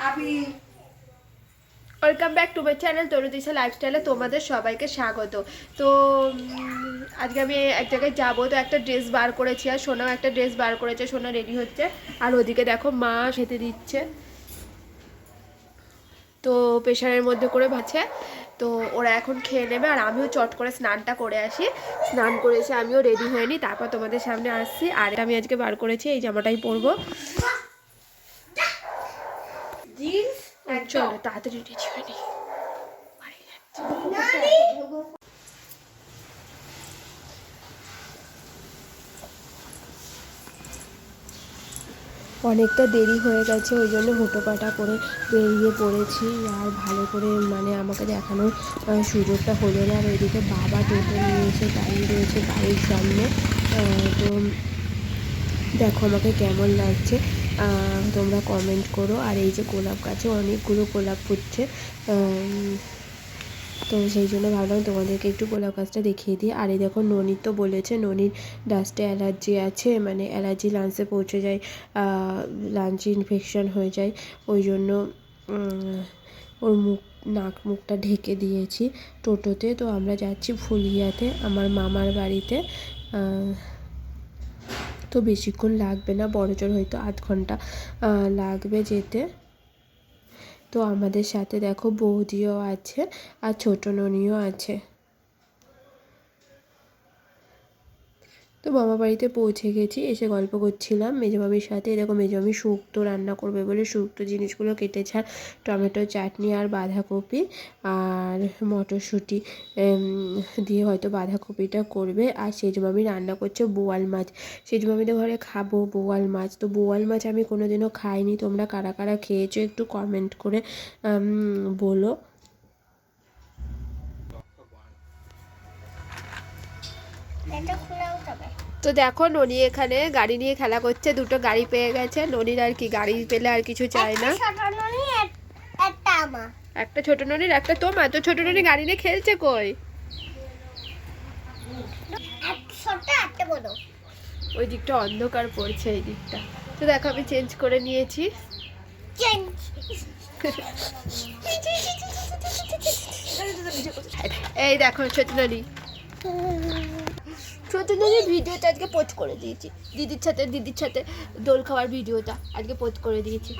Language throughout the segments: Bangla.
খাবি welcome back to my channel Tarudisha লাইফস্টাইলে তোমাদের সবাইকে স্বাগত। তো আজকে আমি এক জায়গায় যাব, তো একটা ড্রেস বার করেছি, আর সোনাও একটা ড্রেস বার করেছে, সোনা রেডি হচ্ছে। আর ওদিকে দেখো মা সেতে দিচ্ছে। তো প্রেশারের মধ্যে করে ভাছে তো ওরা এখন খেয়ে নেবে, আর আমিও চট করে স্নানটা করে আসি। স্নান করে এসে আমিও রেডি হয়ে তারপর তোমাদের সামনে আসছি। আর আমি আজকে বার করেছি, এই জামাটাই পরবো। চলো তাড়াতাড়ি রেডি হয়ে নিই অনেকটা দেরি হয়ে গেছে ওই জন্য হুটোপাটা করে বেরিয়ে পড়েছি আর ভালো করে মানে আমাকে দেখানোর সুযোগটা হলো না। আর ওইদিকে বাবা টোটো নিয়ে এসে দাঁড়িয়ে রয়েছে বাড়ির সামনে। তো দেখো আমাকে কেমন লাগছে। তোমরা কমেন্ট করো। আর এই যে গোলাপ গাছে অনেকগুলো গোলাপ ফুটছে। তো সেই জন্য ভাবলাম তোমাদেরকে একটু গোলাপ গাছটা দেখিয়ে দিই। আর এই দেখো ননির তো বলেছে, ননির ডাস্টে অ্যালার্জি আছে মানে অ্যালার্জি লাঞ্চে পৌঁছে যায় লাঞ্চে ইনফেকশান হয়ে যায়। ওই জন্য ওর মুখ, নাক মুখটা ঢেকে দিয়েছি টোটোতে। তো আমরা যাচ্ছি ফুলিয়াতে, আমার মামার বাড়িতে। তো বেশিক্ষণ লাগবে না, বড় জোর হয়তো আধ ঘণ্টা লাগবে যেতে। তো আমাদের সাথে দেখো বৌদিও আছে আর ছোটো ননিও আছে। তো মামা বাড়িতে পৌঁছে গেছি, এসে গল্প করছিলাম। মেজমামির সাথে এরকম মেজমামি শুক্তো রান্না করবে বলে শুক্তো জিনিসগুলো কেটেছে আর টমেটো, চাটনি আর বাঁধাকপি আর মটরশুঁটি দিয়ে হয়তো বাঁধাকপিটা করবে। আর সেজমামি রান্না করছে বোয়াল মাছ। সেজমামিদের ঘরে খাব বোয়াল মাছ। তো বোয়াল মাছ আমি কোনোদিনও খাইনি। তোমরা কারা কারা খেয়েছো একটু কমেন্ট করে বলো। তো দেখো ননি এখানে গাড়ি নিয়ে খেলা করছে দুটো গাড়ি পেয়ে গেছে। ননির আর কি গাড়ি পেলে আর কিছু চায় না। একটা ছোট ননির একটা তোমার। তো ছোট ননি গাড়ি নিয়ে খেলছে কই? ওই দিকটা অন্ধকার পড়ছে এই দিকটা। তো দেখো আমি চেঞ্জ করে নিয়েছি। এই দেখো ছোট ননি। ছোট ননির ভিডিওটা আজকে পোস্ট করে দিয়েছি। দিদির সাথে দিদির সাথে দোল খাওয়ার ভিডিওটা আজকে পোস্ট করে দিয়েছি।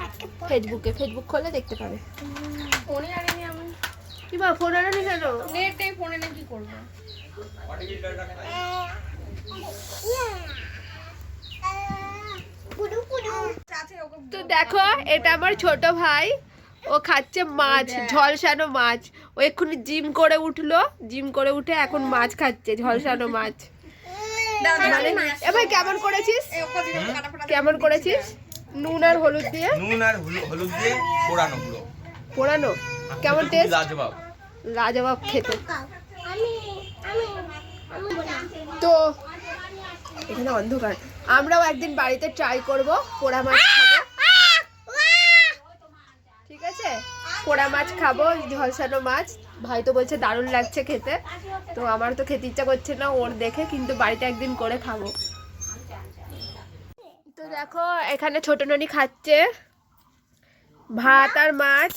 ফেসবুকে ফেসবুক খোলে দেখতে পাবে। ফোনে আনিনি আমি। কি বা ফোন আনানি কেন? নেটে ফোনে না কি করব? পুরু পুরু আছে ওকে তো দেখো এটা আমার ছোট ভাই। ও খাচ্ছে মাছ ঝলসানো মাছ। ও এক্ষুনি জিম করে উঠল। জিম করে উঠে এখন মাছ খাচ্ছে ঝলসানো মাছ। মানে এ ভাই কেমন করেছিস? কেমন করেছিস? নুন আর হলুদ দিয়ে? নুন আর হলুদ দিয়ে পোড়ানো পুরো। পোড়ানো? কেমন টেস্ট লাজবাব। লাজবাব খেতে। আমি আমি আমি তো এখানে অন্ধকার। আমরাও একদিন বাড়িতে ট্রাই করব পোড়া মাছ খাব। ঠিক আছে? পোড়া মাছ খাব ঝলসানো মাছ। ভাই তো বলছে দারুণ লাগছে খেতে। তো আমার তো খেতে ইচ্ছা করছে না, ওর দেখে কিন্তু বাড়িতে একদিন করে খাব। তো দেখো, এখানে ছোট ননি খাচ্ছে। ভাত আর মাছ,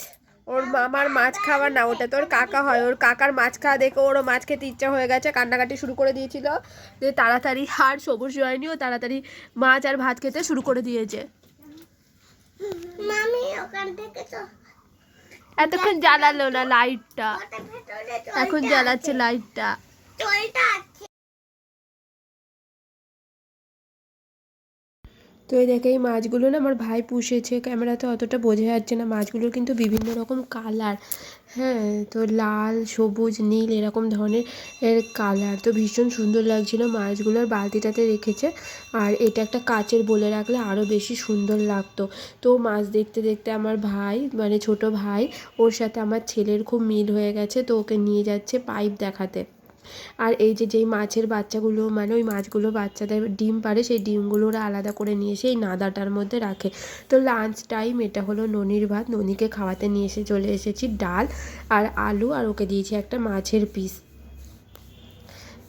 ওর মামার মাছ খাওয়া না, ওটা তোর কাকা হয়। ওর কাকার মাছ খাওয়া দেখে ওরও মাছ খেতে ইচ্ছা হয়ে গেছে। কান্নাকাটি শুরু করে দিয়েছিল। যে তাড়াতাড়ি আর সবুজ হয়নি, ও তাড়াতাড়ি মাছ আর ভাত খেতে শুরু করে দিয়েছে। মামি, ওখান থেকে এতক্ষণ জ্বালালো না লাইটটা এখন জ্বালাচ্ছে লাইটটা তো এই দেখে, এই মাছগুলো না আমার ভাই পুষেছে। ক্যামেরাতে অতটা বোঝা যাচ্ছে না। মাছগুলোর কিন্তু বিভিন্ন রকম কালার। হ্যাঁ তো লাল, সবুজ, নীল এরকম ধরনের এর কালার। তো ভীষণ সুন্দর লাগছিল মাছগুলোর বালতিটাতে রেখেছে। আর এটা একটা কাচের বলে রাখলে আরও বেশি সুন্দর লাগতো। তো মাছ দেখতে দেখতে আমার ভাই মানে ছোট ভাই, ওর সাথে আমার ছেলের খুব মিল হয়ে গেছে। তো ওকে নিয়ে যাচ্ছে পাইপ দেখাতে। আর এই যে যেই মাছের বাচ্চাগুলো মানে ওই মাছগুলো বাচ্চাদের ডিম পারে সেই ডিমগুলো ওরা আলাদা করে নিয়ে এসে এই নাদাটার মধ্যে রাখে। তো লাঞ্চ টাইম এটা হলো ননির ভাত। ননিকে খাওয়াতে নিয়ে এসে চলে এসেছি ডাল আর আলু আর ওকে দিয়েছি একটা মাছের পিস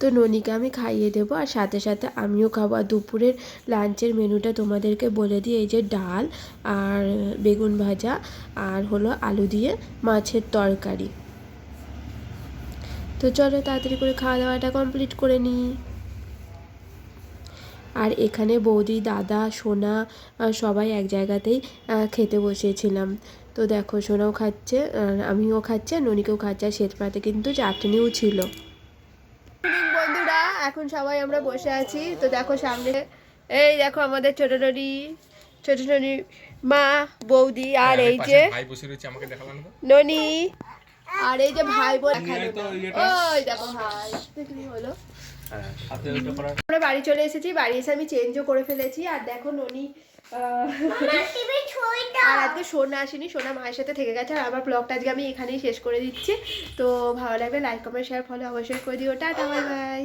তো ননিকে আমি খাইয়ে দেবো আর সাথে সাথে আমিও খাব। আর দুপুরের লাঞ্চের মেনুটা তোমাদেরকে বলে দিই, এই যে ডাল আর বেগুন ভাজা আর হলো আলু দিয়ে মাছের তরকারি। তো চলো তাড়াতাড়ি করে খাওয়া দাওয়াটা কমপ্লিট করে নিই। আর এখানে বৌদি দাদা সোনা সবাই এক জায়গাতেই খেতে বসেছিলাম। তো দেখো সোনাও খাচ্ছে আর আমিও খাচ্ছি আর ননিকেও খাচ্ছে আর শ্বেতপাতে কিন্তু চাটনিও ছিল। বন্ধুরা এখন সবাই আমরা বসে আছি। তো দেখো সামনে এই দেখো আমাদের ছোট ননি ছোট ননি মা বৌদি আর এই যে। ননি আর এই যে ভাই বোন ওই দেখো ভাই দেখলি হলো। আমরা বাড়ি চলে এসেছি বাড়ি এসে আমি চেঞ্জও করে ফেলেছি আর দেখো ননি আর আজকে সোনা আসেনি সোনা মায়ের সাথে থেকে গেছে আর আমার ব্লগটা আজকে আমি এখানেই শেষ করে দিচ্ছি। তো ভালো লাগলে লাইক কমেন্ট শেয়ার ফলো অবশ্যই করে দিও। Tata bye bye